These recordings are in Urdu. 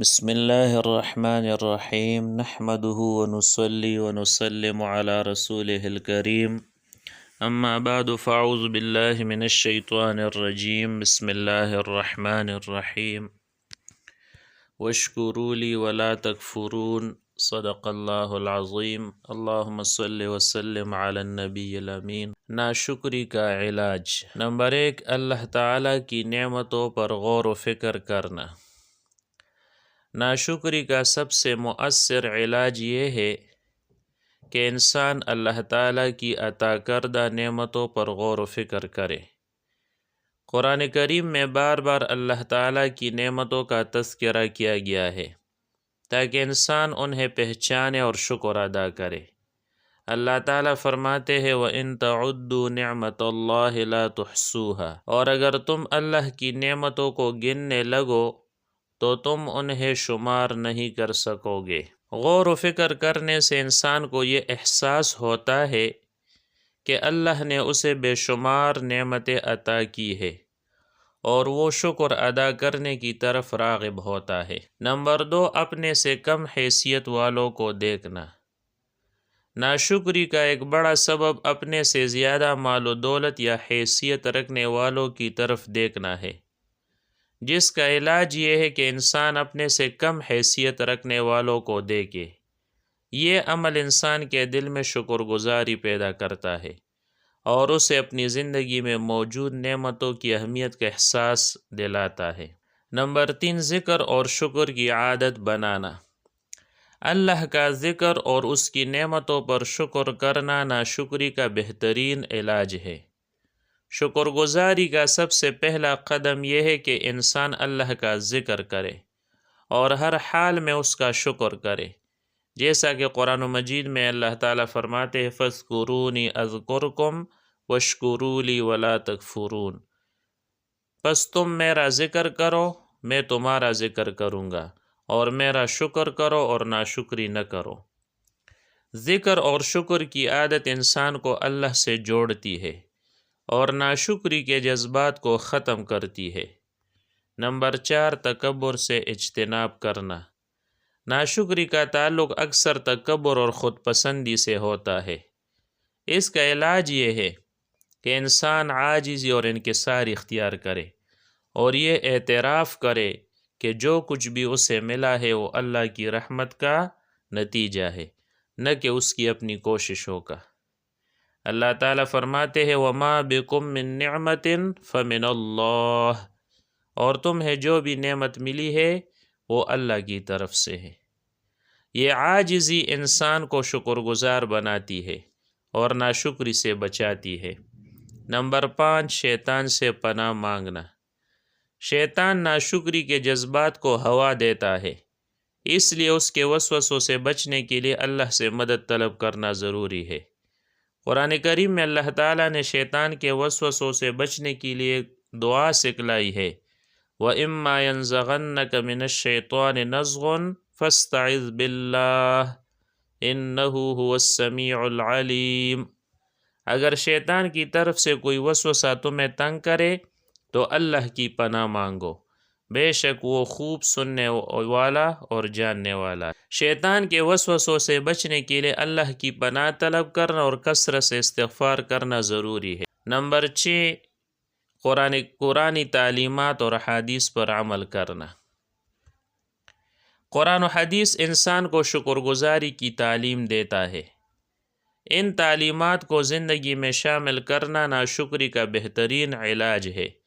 بسم الله الرحمن الرحيم نحمده ونصلي ونسلم على رسوله الكريم أما بعد فأعوذ بالله من الشيطان الرجيم بسم الله الرحمن الرحيم واشكروا لي ولا تكفرون صدق الله العظيم اللهم صل وسلم على النبي الأمين ناشکری کا علاج. نمبر ایک، اللہ تعالیٰ کی نعمتوں پر غور و فکر کرنا. ناشکری کا سب سے مؤثر علاج یہ ہے کہ انسان اللہ تعالیٰ کی عطا کردہ نعمتوں پر غور و فکر کرے۔ قرآن کریم میں بار بار اللہ تعالیٰ کی نعمتوں کا تذکرہ کیا گیا ہے تاکہ انسان انہیں پہچانے اور شکر ادا کرے۔ اللہ تعالیٰ فرماتے ہیں وہ ان تعدو نعمت اللہ تحسوها اور اگر تم اللہ کی نعمتوں کو گننے لگو تو تم انہیں شمار نہیں کر سکو گے غور و فکر کرنے سے انسان کو یہ احساس ہوتا ہے کہ اللہ نے اسے بے شمار نعمتیں عطا کی ہے اور وہ شکر ادا کرنے کی طرف راغب ہوتا ہے۔ نمبر دو، اپنے سے کم حیثیت والوں کو دیکھنا۔ ناشکری کا ایک بڑا سبب اپنے سے زیادہ مال و دولت یا حیثیت رکھنے والوں کی طرف دیکھنا ہے۔ جس کا علاج یہ ہے کہ انسان اپنے سے کم حیثیت رکھنے والوں کو دیکھے۔ یہ عمل انسان کے دل میں شکر گزاری پیدا کرتا ہے اور اسے اپنی زندگی میں موجود نعمتوں کی اہمیت کا احساس دلاتا ہے۔ نمبر تین، ذکر اور شکر کی عادت بنانا۔ اللہ کا ذکر اور اس کی نعمتوں پر شکر کرنا ناشکری کا بہترین علاج ہے۔ شکر گزاری کا سب سے پہلا قدم یہ ہے کہ انسان اللہ کا ذکر کرے اور ہر حال میں اس کا شکر کرے۔ جیسا کہ قرآن و مجید میں اللہ تعالیٰ فرماتے فض قرونی ازقرکم وشکرولی ولا تکفرون پس تم میرا ذکر کرو، میں تمہارا ذکر کروں گا اور میرا شکر کرو اور ناشکری نہ کرو۔ ذکر اور شکر کی عادت انسان کو اللہ سے جوڑتی ہے۔ اور ناشکری کے جذبات کو ختم کرتی ہے۔ نمبر چار، تکبر سے اجتناب کرنا۔ ناشکری کا تعلق اکثر تکبر اور خود پسندی سے ہوتا ہے۔ اس کا علاج یہ ہے کہ انسان عاجزی اور انکسار اختیار کرے اور یہ اعتراف کرے کہ جو کچھ بھی اسے ملا ہے وہ اللہ کی رحمت کا نتیجہ ہے، نہ کہ اس کی اپنی کوششوں کا۔ اللہ تعالیٰ فرماتے ہیں، وما بکم من نعمت فمن اللہ اور تمہیں جو بھی نعمت ملی ہے، وہ اللہ کی طرف سے ہے۔ یہ عاجزی انسان کو شکر گزار بناتی ہے اور ناشکری سے بچاتی ہے۔ نمبر پانچ، شیطان سے پناہ مانگنا۔ شیطان ناشکری کے جذبات کو ہوا دیتا ہے، اس لیے اس کے وسوسوں سے بچنے کے لیے اللہ سے مدد طلب کرنا ضروری ہے۔ قرآن کریم میں اللہ تعالیٰ نے شیطان کے وسوسوں سے بچنے کے لیے دعا سکھلائی ہے۔ وہ اماً ضغن کمن الشیطان نظغن فستعذ باللہ انَََََََََََََََََََََََََََََََََََََََََََََََََََََََََََََََََََََََََََََََََََََ ان ہو السمیع اگر شیطان کی طرف سے کوئی وسوسہ تمہیں تنگ کرے، تو اللہ کی پناہ مانگو۔ بے شک وہ خوب سننے والا اور جاننے والا شیطان کے وسوسوں سے بچنے کے لیے اللہ کی پناہ طلب کرنا اور کثرت سے استغفار کرنا ضروری ہے۔ نمبر چھ، قرآن قرآن تعلیمات اور حدیث پر عمل کرنا۔ قرآن و حدیث انسان کو شکر گزاری کی تعلیم دیتا ہے۔ ان تعلیمات کو زندگی میں شامل کرنا ناشکری کا بہترین علاج ہے۔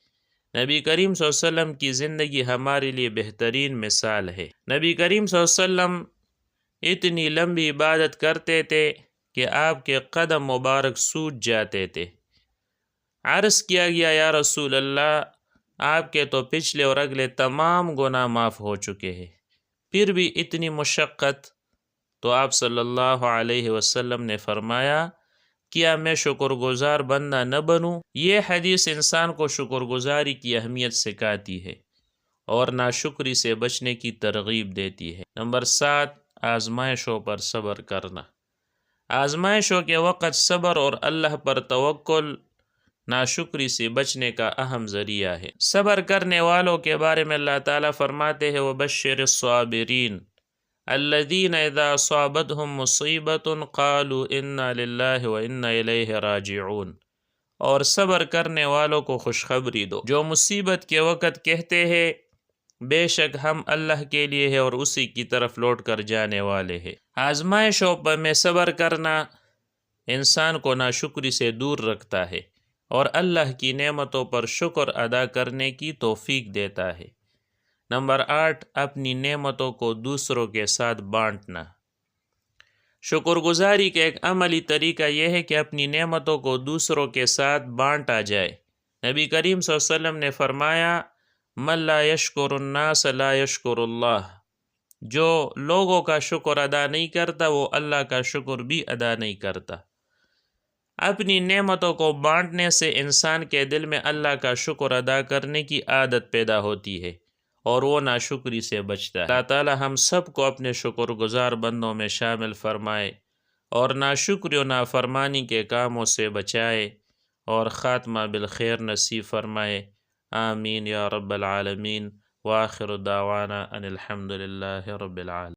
نبی کریم صلی اللہ علیہ وسلم کی زندگی ہمارے لیے بہترین مثال ہے۔ نبی کریم صلی اللہ علیہ وسلم اتنی لمبی عبادت کرتے تھے کہ آپ کے قدم مبارک سوج جاتے تھے۔ عرض کیا گیا، یا رسول اللہ، آپ کے تو پچھلے اور اگلے تمام گناہ معاف ہو چکے ہیں۔ پھر بھی اتنی مشقت تو آپ صلی اللہ علیہ وسلم نے فرمایا کیا میں شکر گزار بندہ نہ بنوں؟ یہ حدیث انسان کو شکر گزاری کی اہمیت سکھاتی ہے اور ناشکری سے بچنے کی ترغیب دیتی ہے۔ نمبر سات، آزمائشوں پر صبر کرنا۔ آزمائشوں کے وقت صبر اور اللہ پر توکل ناشکری سے بچنے کا اہم ذریعہ ہے۔ صبر کرنے والوں کے بارے میں اللہ تعالیٰ فرماتے ہیں وہ بشر الصابرین الذین اذا صابتهم مصیبت قالوا انا للہ و انا الیہ راجعون۔ اور صبر کرنے والوں کو خوشخبری دو۔ جو مصیبت کے وقت کہتے ہیں، بے شک ہم اللہ کے لیے ہے اور اسی کی طرف لوٹ کر جانے والے ہیں۔ آزمائشوں پر میں صبر کرنا انسان کو ناشکری سے دور رکھتا ہے اور اللہ کی نعمتوں پر شکر ادا کرنے کی توفیق دیتا ہے۔ نمبر آٹھ، اپنی نعمتوں کو دوسروں کے ساتھ بانٹنا۔ شکر گزاری کا ایک عملی طریقہ یہ ہے کہ اپنی نعمتوں کو دوسروں کے ساتھ بانٹا جائے۔ نبی کریم صلی اللہ علیہ وسلم نے فرمایا، من لا یشکر الناس لا یشکر اللہ۔ جو لوگوں کا شکر ادا نہیں کرتا، وہ اللہ کا شکر بھی ادا نہیں کرتا۔ اپنی نعمتوں کو بانٹنے سے انسان کے دل میں اللہ کا شکر ادا کرنے کی عادت پیدا ہوتی ہے۔ اور وہ ناشکری سے بچتا ہے۔ اللہ تعالی ہم سب کو اپنے شکر گزار بندوں میں شامل فرمائے اور ناشکری و نافرمانی کے کاموں سے بچائے اور خاتمہ بالخیر نصیب فرمائے۔ آمین یا رب العالمین۔ واخر دعوانا ان الحمد للہ رب العالمین۔